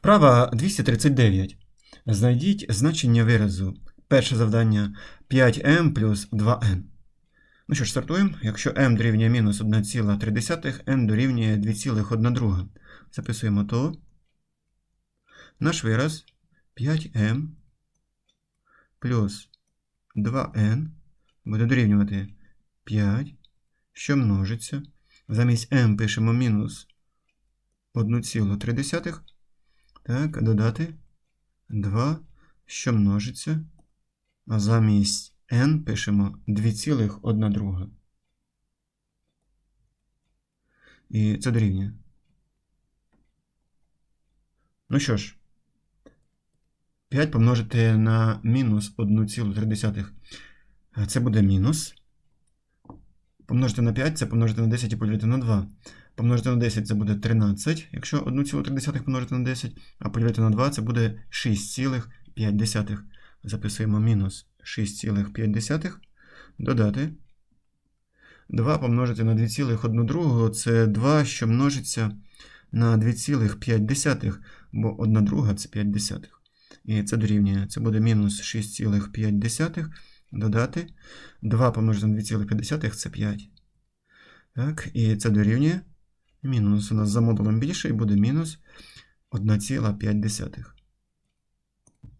Вправа 239. Знайдіть значення виразу. Перше завдання 5m плюс 2n. Ну що ж, стартуємо. Якщо m дорівнює мінус 1,3, n дорівнює 2,1. Записуємо то. Наш вираз 5m плюс 2n буде дорівнювати 5, що множиться. Замість m пишемо мінус 1,3. Так, додати 2, що множиться. А замість n пишемо 2,1. І це дорівнює. Ну що ж, 5 помножити на мінус 1,3. Це буде мінус. Помножити на 5 це помножити на 10 і поділити на 2. Помножити на 10 це буде 13, якщо 1,3 помножити на 10, а поділити на 2 це буде 6,5. Записуємо мінус 6,5. Додати. 2 помножити на 2,1 це 2, що множиться на 2,5, бо 1 друга це 5 десятих. І це дорівнює. Це буде мінус 6,5 додати. 2 помножити на 2,5 це 5. Так, і це дорівнює. Мінус у нас за модулем більше і буде мінус 1,5.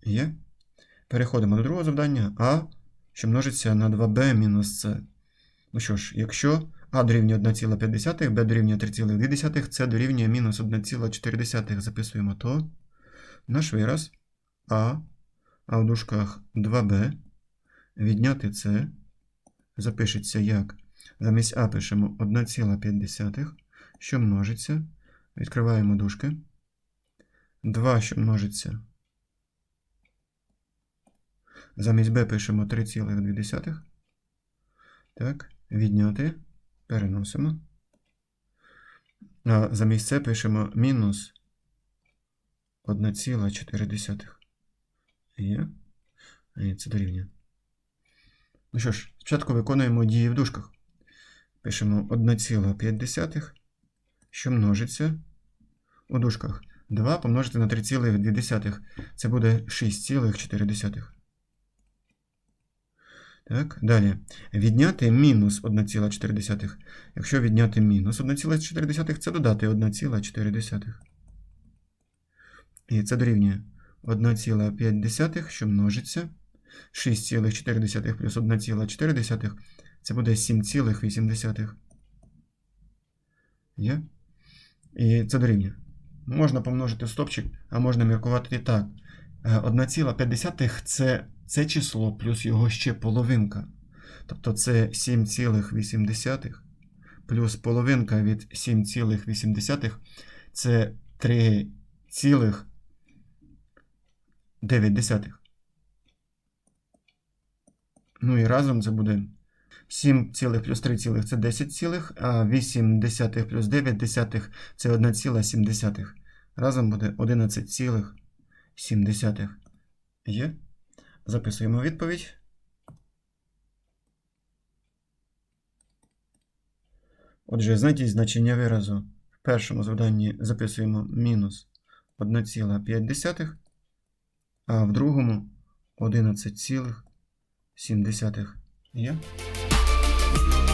Є. Переходимо до другого завдання. А, що множиться на 2b мінус c. Ну що ж, якщо а дорівнює 1,5, b дорівнює 3,2, c дорівнює мінус 1,4. Записуємо то. Наш вираз А, а в дужках 2b. Відняти c. Запишеться як. Замість А пишемо 1,5, що множиться. Відкриваємо дужки. 2, що множиться. Замість b пишемо 3,2. Так, відняти. Переносимо. А замість c пишемо мінус 1,4. Є. І це дорівнює. Ну що ж, спочатку виконуємо дії в дужках. Пишемо 1,5, що множиться у дужках. 2 помножити на 3,2. Це буде 6,4. Так, далі. Відняти мінус 1,4. Якщо відняти мінус 1,4, це додати 1,4. І це дорівнює 1,5, що множиться. 6,4 плюс 1,4 це буде 7,8. Є? І це дорівнює. Можна помножити стопчик, а можна міркувати і так. 1,5 це, це число плюс його ще половинка. Тобто це 7,8 плюс половинка від 7,8 це 3,9. Ну і разом це буде 7 цілих плюс 3 цілих це 10 цілих, а 8 десятих плюс 9 десятих це 1,7. Разом буде 11,7. Є. Записуємо відповідь. Отже, знайдіть значення виразу. В першому завданні записуємо мінус 1,5, а в другому 11,7. Є? Thank you.